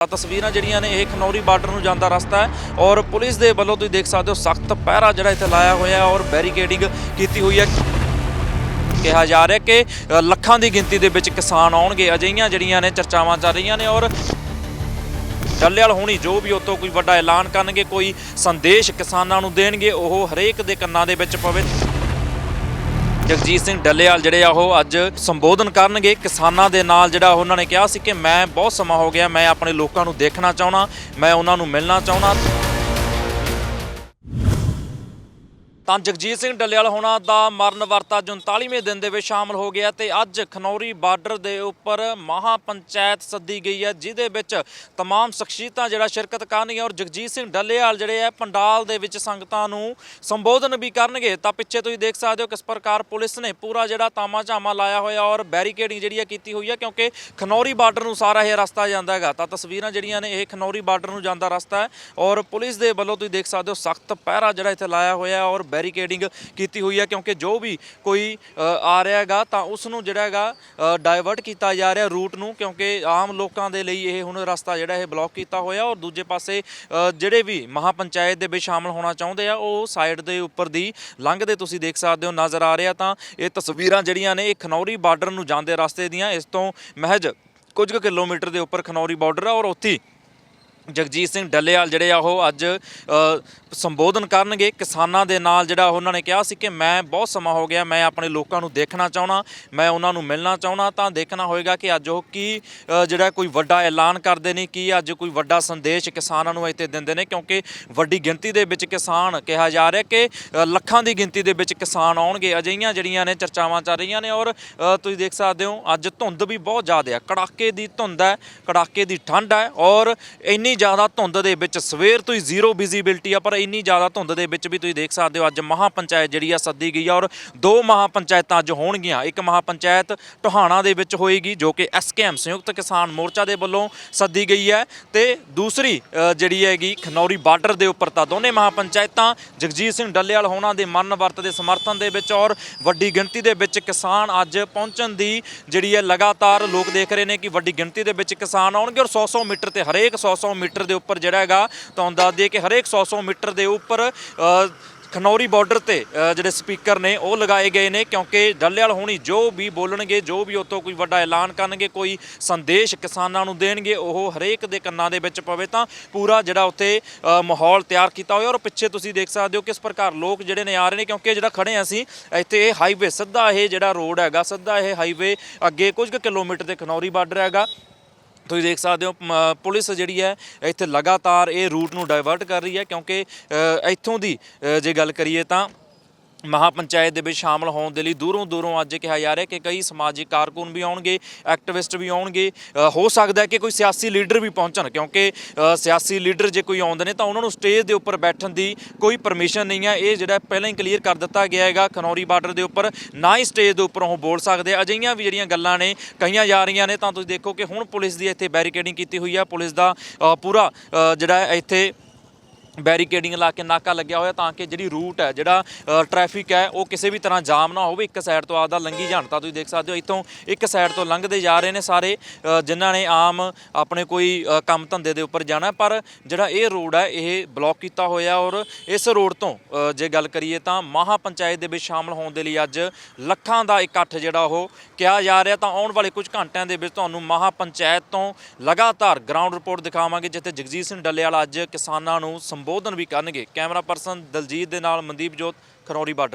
ਆਹ ਤਸਵੀਰਾਂ ਜਿਹੜੀਆਂ ਨੇ, ਇਹ ਖਨੌਰੀ ਬਾਰਡਰ ਨੂੰ ਜਾਂਦਾ ਰਸਤਾ ਹੈ ਔਰ ਪੁਲਿਸ ਦੇ ਵੱਲੋਂ ਤੁਸੀਂ ਦੇਖ ਸਕਦੇ ਹੋ, ਸਖਤ ਪਹਿਰਾ ਜਿਹੜਾ ਇੱਥੇ ਲਾਇਆ ਹੋਇਆ ਹੈ ਔਰ ਬੈਰੀਕੇਡਿੰਗ ਕੀਤੀ ਹੋਈ ਹੈ। ਕਿਹਾ ਜਾ ਰਿਹਾ ਕਿ ਲੱਖਾਂ ਦੀ ਗਿਣਤੀ ਦੇ ਵਿੱਚ ਕਿਸਾਨ ਆਉਣਗੇ, ਅਜਿਹੀਆਂ ਜਿਹੜੀਆਂ ਨੇ ਚਰਚਾਵਾਂ ਚੱਲ ਰਹੀਆਂ ਨੇ ਔਰ ਡੱਲੇਵਾਲ ਹੋਣੀ ਜੋ ਵੀ ਉਤੋਂ ਕੋਈ ਵੱਡਾ ਐਲਾਨ ਕਰਨਗੇ, ਕੋਈ ਸੰਦੇਸ਼ ਕਿਸਾਨਾਂ ਨੂੰ ਦੇਣਗੇ, ਉਹ ਹਰੇਕ ਦੇ ਕੰਨਾਂ ਦੇ ਵਿੱਚ ਪਵੇ। ਜਗਜੀਤ ਸਿੰਘ ਡੱਲੇਵਾਲ ਜਿਹੜੇ ਆ ਉਹ ਅੱਜ ਸੰਬੋਧਨ ਕਰਨਗੇ। ਕਿਸਾਨਾਂ ਦੇ ਨਾਲ ਜਿਹੜਾ ਉਹਨਾਂ ਨੇ ਕਿਹਾ ਸੀ ਕਿ ਮੈਂ ਬਹੁਤ ਸਮਾਂ ਹੋ ਗਿਆ, ਮੈਂ ਆਪਣੇ ਲੋਕਾਂ ਨੂੰ ਦੇਖਣਾ ਚਾਹਣਾ ਮੈਂ ਉਹਨਾਂ ਨੂੰ ਮਿਲਣਾ ਚਾਹਣਾ ਤਾਂ ਜਗਜੀਤ ਸਿੰਘ ਡੱਲੇਵਾਲ ਹੋਣਾ ਦਾ ਮਰਨ ਵਰਤਾ 39ਵੇਂ ਦਿਨ ਦੇ ਵਿੱਚ ਸ਼ਾਮਲ ਹੋ ਗਿਆ ਤੇ ਅੱਜ ਖਨੌਰੀ ਬਾਰਡਰ ਦੇ ਉੱਪਰ ਮਹਾ ਪੰਚਾਇਤ ਸੱਦੀ ਗਈ ਹੈ ਜਿਹਦੇ ਵਿੱਚ तमाम ਸ਼ਖਸੀਅਤਾਂ ਜਿਹੜਾ ਸ਼ਿਰਕਤ ਕਰਨਗੀਆਂ ਔਰ ਜਗਜੀਤ ਸਿੰਘ ਡੱਲੇਵਾਲ ਜਿਹੜੇ ਆ ਪੰਡਾਲ ਦੇ ਵਿੱਚ ਸੰਗਤਾਂ ਨੂੰ ਸੰਬੋਧਨ ਵੀ ਕਰਨਗੇ ਤਾਂ ਪਿੱਛੇ ਤੁਸੀਂ ਦੇਖ ਸਕਦੇ ਹੋ ਕਿਸ ਪ੍ਰਕਾਰ ਪੁਲਿਸ ਨੇ ਪੂਰਾ ਜਿਹੜਾ ਤਾਮਾ ਝਾਮਾ ਲਾਇਆ ਹੋਇਆ ਔਰ ਬੈਰੀਕੇਡਿੰਗ ਜਿਹੜੀ ਹੈ ਕੀਤੀ ਹੋਈ ਹੈ ਕਿਉਂਕਿ ਖਨੌਰੀ ਬਾਰਡਰ ਨੂੰ ਸਾਰਾ ਇਹ ਰਸਤਾ ਜਾਂਦਾ ਹੈਗਾ ਤਾਂ ਤਸਵੀਰਾਂ ਜਿਹੜੀਆਂ ਨੇ ਇਹ ਖਨੌਰੀ ਬਾਰਡਰ ਨੂੰ ਜਾਂਦਾ ਰਸਤਾ ਹੈ ਔਰ ਪੁਲਿਸ ਦੇ ਵੱਲੋਂ ਤੁਸੀਂ ਦੇਖ ਸਕਦੇ ਹੋ ਸਖਤ ਪਹਿਰਾ ਜਿਹੜਾ ਇੱਥੇ ਲਾਇਆ ਹੋਇਆ ਹੈ ਔਰ ਬੈਰੀਕੇਡਿੰਗ ਕੀਤੀ ਹੋਈ ਹੈ ਕਿਉਂਕਿ ਜੋ ਵੀ ਕੋਈ ਆ ਰਿਹਾ ਹੈਗਾ, ਤਾਂ ਉਸ ਨੂੰ ਜਿਹੜਾ ਹੈਗਾ ਡਾਇਵਰਟ ਕੀਤਾ ਜਾ ਰਿਹਾ ਰੂਟ ਨੂੰ, ਕਿਉਂਕਿ ਆਮ ਲੋਕਾਂ ਦੇ ਲਈ ਇਹ ਹੁਣ ਰਸਤਾ ਜਿਹੜਾ ਇਹ ਬਲੌਕ ਕੀਤਾ ਹੋਇਆ ਔਰ ਦੂਜੇ ਪਾਸੇ ਜਿਹੜੇ ਵੀ ਮਹਾ ਪੰਚਾਇਤ ਦੇ ਵਿੱਚ ਸ਼ਾਮਲ ਹੋਣਾ ਚਾਹੁੰਦੇ ਆ, ਉਹ ਸਾਈਡ ਦੇ ਉੱਪਰ ਦੀ ਲੰਘਦੇ ਤੁਸੀਂ ਦੇਖ ਸਕਦੇ ਹੋ ਨਜ਼ਰ ਆ ਰਿਹਾ ਤਾਂ ਇਹ ਤਸਵੀਰਾਂ ਜਿਹੜੀਆਂ ਨੇ, ਇਹ ਖਨੌਰੀ ਬਾਰਡਰ ਨੂੰ ਜਾਂਦੇ ਰਸਤੇ ਦੀਆਂ, ਇਸ ਤੋਂ ਮਹਿਜ ਕੁਝ ਕੁ ਕਿਲੋਮੀਟਰ ਦੇ ਉੱਪਰ ਖਨੌਰੀ ਬਾਰਡਰ ਆ ਔਰ ਉੱਥੇ ਜਗਜੀਤ ਸਿੰਘ ਡੱਲੇਵਾਲ ਜਿਹੜੇ ਆ ਉਹ ਅੱਜ ਸੰਬੋਧਨ ਕਰਨਗੇ। ਕਿਸਾਨਾਂ ਦੇ ਨਾਲ ਜਿਹੜਾ ਉਹਨਾਂ ਨੇ ਕਿਹਾ ਸੀ ਕਿ ਮੈਂ ਬਹੁਤ ਸਮਾਂ ਹੋ ਗਿਆ, ਮੈਂ ਆਪਣੇ ਲੋਕਾਂ ਨੂੰ ਦੇਖਣਾ ਚਾਹਣਾ ਮੈਂ ਉਹਨਾਂ ਨੂੰ ਮਿਲਣਾ ਚਾਹਣਾ ਤਾਂ ਦੇਖਣਾ ਹੋਏਗਾ ਕਿ ਅੱਜ ਉਹ ਕੀ ਜਿਹੜਾ ਕੋਈ ਵੱਡਾ ਐਲਾਨ ਕਰਦੇ ਨੇ, ਕੀ ਅੱਜ ਕੋਈ ਵੱਡਾ ਸੰਦੇਸ਼ ਕਿਸਾਨਾਂ ਨੂੰ ਇੱਥੇ ਦਿੰਦੇ ਨੇ, ਕਿਉਂਕਿ ਵੱਡੀ ਗਿਣਤੀ ਦੇ ਵਿੱਚ ਕਿਸਾਨ ਕਿਹਾ ਜਾ ਰਿਹਾ ਕਿ ਲੱਖਾਂ ਦੀ ਗਿਣਤੀ ਦੇ ਵਿੱਚ ਕਿਸਾਨ ਆਉਣਗੇ। ਅਜਿਹੀਆਂ ਜਿਹੜੀਆਂ ਨੇ ਚਰਚਾਵਾਂ ਚੱਲ ਰਹੀਆਂ ਨੇ ਔਰ ਤੁਸੀਂ ਦੇਖ ਸਕਦੇ ਹੋ, ਅੱਜ ਧੁੰਦ ਵੀ ਬਹੁਤ ਜ਼ਿਆਦਾ ਹੈ। ਕੜਾਕੇ ਦੀ ਧੁੰਦ ਹੈ, ਕੜਾਕੇ ਦੀ ਠੰਡ ਹੈ ਔਰ ਇੰਨੀ ਜ਼ਿਆਦਾ ਧੁੰਦ ਦੇ ਵਿੱਚ ਸਵੇਰ ਤੋਂ ਹੀ ਜ਼ੀਰੋ ਵਿਜ਼ਿਬਿਲਟੀ ਆ, ਪਰ ਇੰਨੀ ਜ਼ਿਆਦਾ ਧੁੰਦ ਦੇ ਵਿੱਚ ਵੀ ਤੁਸੀਂ ਦੇਖ ਸਕਦੇ ਹੋ ਅੱਜ ਮਹਾ ਪੰਚਾਇਤ ਜਿਹੜੀ ਆ ਸੱਦੀ ਗਈ ਆ ਔਰ ਦੋ ਮਹਾ ਪੰਚਾਇਤਾਂ ਅੱਜ ਹੋਣਗੀਆਂ। ਇੱਕ ਮਹਾ ਪੰਚਾਇਤ ਟੋਹਾਣਾ ਦੇ ਵਿੱਚ ਹੋਏਗੀ ਜੋ ਕਿ ਐਸਕੇਐਮ ਸੰਯੁਕਤ ਕਿਸਾਨ ਮੋਰਚਾ ਦੇ ਵੱਲੋਂ ਸੱਦੀ ਗਈ ਹੈ ਤੇ ਦੂਸਰੀ ਜਿਹੜੀ ਹੈਗੀ ਖਨੌਰੀ ਬਾਰਡਰ ਦੇ ਉੱਪਰ ਤਾਂ ਦੋਨੇ ਮਹਾ ਪੰਚਾਇਤਾਂ ਜਗਜੀਤ ਸਿੰਘ ਡੱਲੇਵਾਲ ਹੋਣਾ ਦੇ ਮਨ ਵਰਤ ਦੇ ਸਮਰਥਨ ਦੇ ਵਿੱਚ ਔਰ ਵੱਡੀ ਗਿਣਤੀ ਦੇ ਵਿੱਚ ਕਿਸਾਨ ਅੱਜ ਪਹੁੰਚਣ ਦੀ ਜਿਹੜੀ ਹੈ ਲਗਾਤਾਰ ਲੋਕ ਦੇਖ ਰਹੇ ਨੇ ਕਿ ਵੱਡੀ ਗਿਣਤੀ ਦੇ ਵਿੱਚ ਕਿਸਾਨ ਆਉਣਗੇ ਔਰ 100-100 ਮੀਟਰ ਤੇ ਹਰੇਕ 100-100 ਮੀਟਰ ਦੇ ਉੱਪਰ ਜਿਹੜਾ ਹੈਗਾ ਤੁਹਾਨੂੰ ਦੱਸ ਦਈਏ ਕਿ ਹਰੇਕ 100-100 ਮੀਟਰ ਦੇ ਉੱਪਰ ਖਨੌਰੀ ਬਾਰਡਰ ਤੇ ਜਿਹੜੇ ਸਪੀਕਰ ਨੇ, ਉਹ ਲਗਾਏ ਗਏ ਨੇ, ਕਿਉਂਕਿ ਡੱਲੇਵਾਲ ਹੋਣੀ ਜੋ ਵੀ ਬੋਲਣਗੇ, ਜੋ ਵੀ ਉਤੋਂ ਕੋਈ ਵੱਡਾ ਐਲਾਨ ਕਰਨਗੇ, ਕੋਈ ਸੰਦੇਸ਼ ਕਿਸਾਨਾਂ ਨੂੰ ਦੇਣਗੇ, ਉਹ ਹਰੇਕ ਦੇ ਕੰਨਾਂ ਦੇ ਵਿੱਚ ਪਵੇ, ਤਾਂ ਪੂਰਾ ਜਿਹੜਾ ਉੱਥੇ ਮਾਹੌਲ ਤਿਆਰ ਕੀਤਾ ਹੋਇਆ, ਔਰ ਪਿੱਛੇ ਤੁਸੀਂ ਦੇਖ ਸਕਦੇ ਹੋ ਕਿਸ ਪ੍ਰਕਾਰ ਲੋਕ ਜਿਹੜੇ ਨੇ ਆ ਰਹੇ ਨੇ, ਕਿਉਂਕਿ ਜਿਹੜਾ ਖੜੇ ਹਾਂ ਅਸੀਂ, ਇੱਥੇ ਇਹ ਹਾਈਵੇ ਸਿੱਧਾ ਇਹ ਜਿਹੜਾ ਰੋਡ ਹੈਗਾ, ਸਿੱਧਾ ਇਹ ਹਾਈਵੇ ਅੱਗੇ ਕੁਝ ਕੁ ਕਿਲੋਮੀਟਰ ਤੇ ਖਨੌਰੀ ਬਾਰਡਰ ਹੈਗਾ। ਤੁਸੀਂ ਦੇਖ ਸਕਦੇ ਹੋ ਪੁਲਿਸ ਜਿਹੜੀ ਹੈ, ਇੱਥੇ ਲਗਾਤਾਰ ਇਹ ਰੂਟ ਨੂੰ ਡਾਇਵਰਟ ਕਰ ਰਹੀ ਹੈ ਕਿਉਂਕਿ ਇੱਥੋਂ ਦੀ ਜੇ ਗੱਲ ਕਰੀਏ ਤਾਂ ਮਹਾ ਪੰਚਾਇਤ ਦੇ ਵਿੱਚ ਸ਼ਾਮਲ ਹੋਣ ਦੇ ਲਈ ਦੂਰੋਂ ਦੂਰੋਂ ਅੱਜ ਕਿਹਾ ਜਾ ਰਿਹਾ ਕਿ ਕਈ ਸਮਾਜਿਕ ਕਾਰਕੁਨ ਵੀ ਆਉਣਗੇ, ਐਕਟਿਵਿਸਟ ਵੀ ਆਉਣਗੇ। ਹੋ ਸਕਦਾ ਹੈ ਕਿ ਕੋਈ ਸਿਆਸੀ ਲੀਡਰ ਵੀ ਪਹੁੰਚਣ, ਕਿਉਂਕਿ ਸਿਆਸੀ ਲੀਡਰ ਜੇ ਕੋਈ ਆਉਂਦੇ ਨੇ ਤਾਂ ਉਹਨਾਂ ਨੂੰ ਸਟੇਜ ਦੇ ਉੱਪਰ ਬੈਠਣ ਦੀ ਕੋਈ ਪਰਮਿਸ਼ਨ ਨਹੀਂ ਹੈ। ਇਹ ਜਿਹੜਾ ਪਹਿਲਾਂ ਹੀ ਕਲੀਅਰ ਕਰ ਦਿੱਤਾ ਗਿਆ ਹੈਗਾ ਖਨੌਰੀ ਬਾਰਡਰ ਦੇ ਉੱਪਰ, ਨਾ ਹੀ ਸਟੇਜ ਦੇ ਉੱਪਰ ਉਹ ਬੋਲ ਸਕਦੇ ਅਜਿਹੀਆਂ ਵੀ ਜਿਹੜੀਆਂ ਗੱਲਾਂ ਨੇ, ਕਹੀਆਂ ਜਾ ਰਹੀਆਂ ਨੇ, ਤਾਂ ਤੁਸੀਂ ਦੇਖੋ ਕਿ ਹੁਣ ਪੁਲਿਸ ਦੀ ਇੱਥੇ ਬੈਰੀਕੇਡਿੰਗ ਕੀਤੀ ਹੋਈ ਹੈ ਪੁਲਿਸ ਦਾ ਪੂਰਾ ਜਿਹੜਾ ਇੱਥੇ ਬੈਰੀਕੇਡਿੰਗ ਲਾ ਕੇ ਨਾਕਾ ਲੱਗਿਆ ਹੋਇਆ ਤਾਂ ਕਿ ਜਿਹੜੀ ਰੂਟ ਹੈ, ਜਿਹੜਾ ਟ੍ਰੈਫਿਕ ਹੈ, ਉਹ ਕਿਸੇ ਵੀ ਤਰ੍ਹਾਂ ਜਾਮ ਨਾ ਹੋਵੇ। ਇੱਕ ਸਾਈਡ ਤੋਂ ਆਪਦਾ ਲੰਗੀ ਜਾਣ ਤਾਂ ਤੁਸੀਂ ਦੇਖ ਸਕਦੇ ਹੋ, ਇੱਥੋਂ ਇੱਕ ਸਾਈਡ ਤੋਂ ਲੰਘਦੇ ਜਾ ਰਹੇ ਨੇ ਸਾਰੇ ਜਿਨ੍ਹਾਂ ਨੇ ਆਮ ਆਪਣੇ ਕੋਈ ਕੰਮ ਧੰਦੇ ਦੇ ਉੱਪਰ ਜਾਣਾ ਪਰ ਜਿਹੜਾ ਇਹ ਰੋਡ ਹੈ, ਇਹ ਬਲੌਕ ਕੀਤਾ ਹੋਇਆ ਔਰ ਇਸ ਰੋਡ ਤੋਂ ਜੇ ਗੱਲ ਕਰੀਏ ਤਾਂ ਮਹਾ ਪੰਚਾਇਤ ਦੇ ਵਿੱਚ ਸ਼ਾਮਲ ਹੋਣ ਦੇ ਲਈ ਅੱਜ ਲੱਖਾਂ ਦਾ ਇਕੱਠ ਜਿਹੜਾ ਉਹ ਕਿਹਾ ਜਾ ਰਿਹਾ। ਤਾਂ ਆਉਣ ਵਾਲੇ ਕੁਝ ਘੰਟਿਆਂ ਦੇ ਵਿੱਚ ਤੁਹਾਨੂੰ ਮਹਾ ਪੰਚਾਇਤ ਤੋਂ ਲਗਾਤਾਰ ਗਰਾਊਂਡ ਰਿਪੋਰਟ ਦਿਖਾਵਾਂਗੇ, ਜਿੱਥੇ ਜਗਜੀਤ ਸਿੰਘ ਡੱਲੇਵਾਲ ਅੱਜ ਕਿਸਾਨਾਂ ਨੂੰ ਸੰਬੋਧਨ ਵੀ ਕਰਨਗੇ। ਕੈਮਰਾ ਪਰਸਨ ਦਲਜੀਤ ਦੇ ਨਾਲ ਮਨਦੀਪ ਜੋਤ ਖਨੌਰੀ ਬਾਰਡਰ।